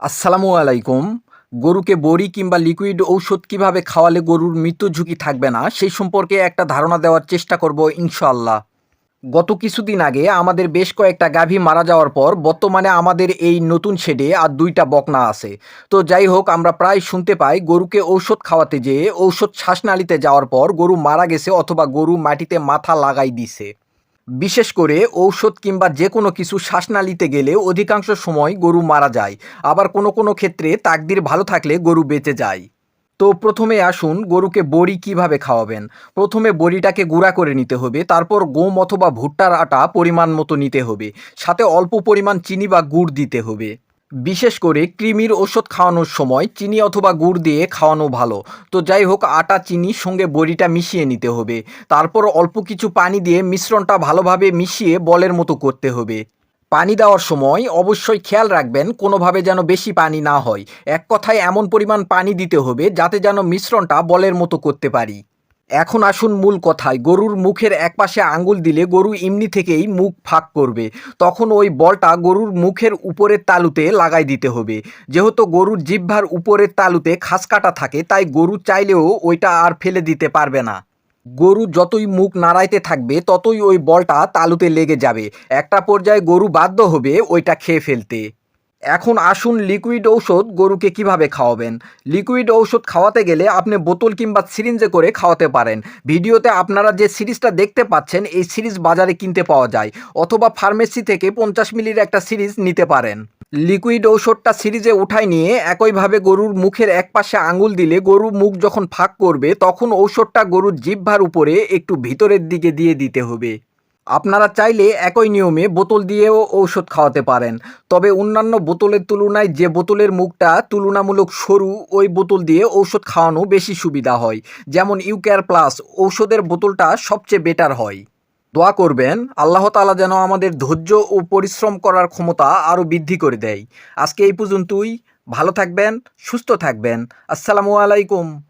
আসসালামু আলাইকুম। গরুকে বড়ি কিংবা লিকুইড ঔষধ কীভাবে খাওয়ালে গরুর মৃত্যু ঝুঁকি থাকবে না, সেই সম্পর্কে একটা ধারণা দেওয়ার চেষ্টা করব ইনশাআল্লাহ। গত কিছুদিন আগে আমাদের বেশ কয়েকটা গাভী মারা যাওয়ার পর বর্তমানে আমাদের এই নতুন শেডে আর দুইটা বকনা আছে। তো যাই হোক, আমরা প্রায় শুনতে পাই গরুকে ঔষধ খাওয়াতে যেয়ে ঔষধ শ্বাসনালীতে যাওয়ার পর গরু মারা গেছে অথবা গরু মাটিতে মাথা লাগাই দিছে। বিশেষ করে ঔষধ কিংবা যে কোনো কিছু শ্বাসনালিতে গেলে অধিকাংশ সময় গরু মারা যায়। আবার কোনো কোনো ক্ষেত্রে তাকদির ভালো থাকলে গরু বেঁচে যায়। তো প্রথমে আসুন গরুকে বড়ি কীভাবে খাওয়াবেন? প্রথমে বড়িটাকে গুঁড়া করে নিতে হবে, তারপর গম অথবা ভুট্টার আটা পরিমাণ মতো নিতে হবে, সাথে অল্প পরিমাণ চিনি বা গুড় দিতে হবে। বিশেষ করে কৃমির ওষুধ খাওয়ানোর সময় চিনি অথবা গুড় দিয়ে খাওয়ানো ভালো। তো যাই হোক, আটা চিনির সঙ্গে বড়িটা মিশিয়ে নিতে হবে। তারপর অল্প কিছু পানি দিয়ে মিশ্রণটা ভালোভাবে মিশিয়ে বলের মতো করতে হবে। পানি দেওয়ার সময় অবশ্যই খেয়াল রাখবেন কোনোভাবে যেন বেশি পানি না হয়। এক কথায় এমন পরিমাণ পানি দিতে হবে যাতে যেন মিশ্রণটা বলের মতো করতে পারি। এখন আসুন মূল কথায়। গরুর মুখের একপাশে আঙ্গুল দিলে গরু এমনি থেকেই মুখ ফাঁক করবে। তখন ওই বলটা গরুর মুখের উপরের তালুতে লাগাই দিতে হবে। যেহেতু গরুর জিহ্বার উপরের তালুতে খাস কাটা থাকে, তাই গরু চাইলেও ওইটা আর ফেলে দিতে পারবে না। গরু যতই মুখ নাড়াইতে থাকবে, ততই ওই বলটা তালুতে লেগে যাবে। একটা পর্যায়ে গরু বাধ্য হবে ওইটা খেয়ে ফেলতে। এখন আসুন লিকুইড ঔষধ গরুকে কীভাবে খাওয়াবেন। লিকুইড ঔষধ খাওয়াতে গেলে আপনি বোতল কিংবা সিরিঞ্জে করে খাওয়াতে পারেন। ভিডিওতে আপনারা যে সিরিজটা দেখতে পাচ্ছেন, এই সিরিজ বাজারে কিনতে পাওয়া যায়। অথবা ফার্মেসি থেকে পঞ্চাশ মিলির একটা সিরিজ নিতে পারেন। লিকুইড ঔষধটা সিরিজে উঠাই নিয়ে একইভাবে গরুর মুখের এক পাশে আঙুল দিলে গরু মুখ যখন ফাঁক করবে, তখন ঔষধটা গরুর জিহ্বার উপরে একটু ভিতরের দিকে দিয়ে দিতে হবে। আপনারা চাইলে একই নিয়মে বোতল দিয়েও ঔষধ খাওয়াতে পারেন। তবে অন্যান্য বোতলের তুলনায় যে বোতলের মুখটা তুলনামূলক সরু, ওই বোতল দিয়ে ঔষধ খাওয়ানো বেশি সুবিধা হয়। যেমন ইউকেয়ার প্লাস, ঔষধের বোতলটা সবচেয়ে বেটার হয়। দোয়া করবেন, আল্লাহ তালা যেন আমাদের ধৈর্য ও পরিশ্রম করার ক্ষমতা আরও বৃদ্ধি করে দেয়। আজকে এই পর্যন্তই। ভালো থাকবেন, সুস্থ থাকবেন। আসসালামু আলাইকুম।